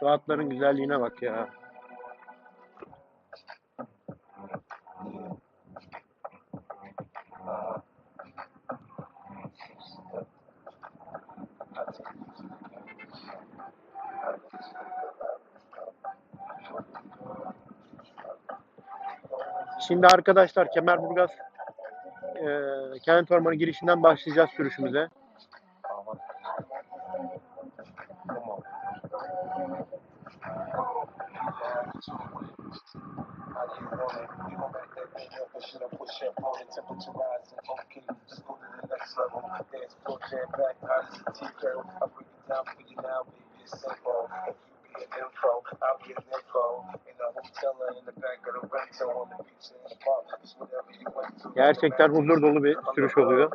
Şu güzelliğine bak ya. Şimdi arkadaşlar Kemerburgaz eee Kent Ormanı girişinden başlayacağız sürüşümüze. Gerçekten huzur dolu bir sürüş oluyor.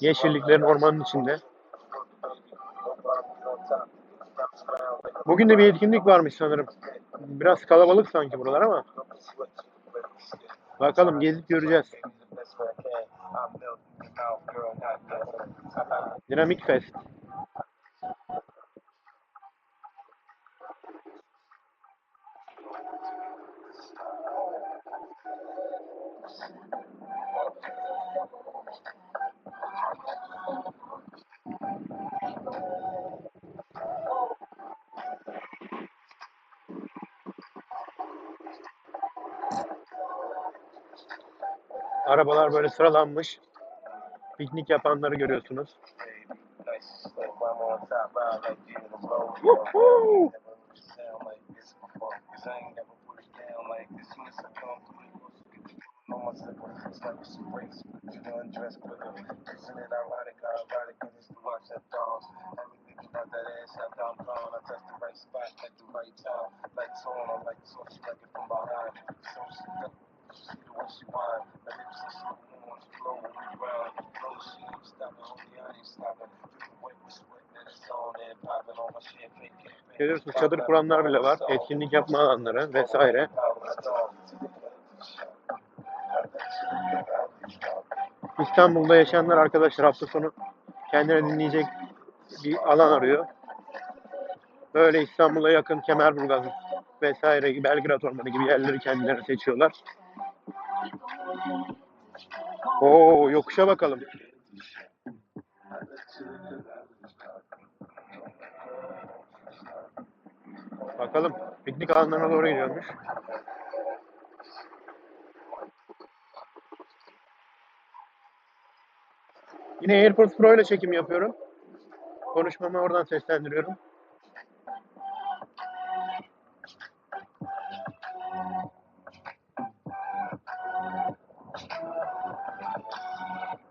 Yeşilliklerin ormanın içinde. Bugün de bir etkinlik varmış sanırım. Biraz kalabalık sanki buralar ama bakalım gezip göreceğiz. Dinamik Fest. Arabalar böyle sıralanmış. Piknik yapanları görüyorsunuz. Woohoo! Görüyorsunuz çadır kuranlar bile var. Etkinlik yapma alanları vesaire. İstanbul'da yaşayanlar arkadaşlar hafta sonu kendine dinleyecek bir alan arıyor. Böyle İstanbul'a yakın Kemerburgaz vesaire gibi Belgrad Ormanı gibi yerleri kendileri seçiyorlar. Oo yokuşa bakalım. Bakalım piknik alanlarına doğru gidiyormuş. Yine AirPods Pro ile çekim yapıyorum. Konuşmamı oradan seslendiriyorum.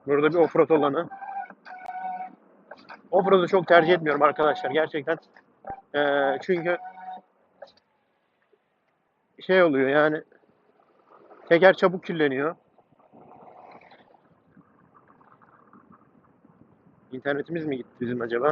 Burada bir offroad alanı. Offroad'u çok tercih etmiyorum arkadaşlar gerçekten. Ee, çünkü şey oluyor yani teker çabuk kirleniyor. İnternetimiz mi gitti bizim acaba?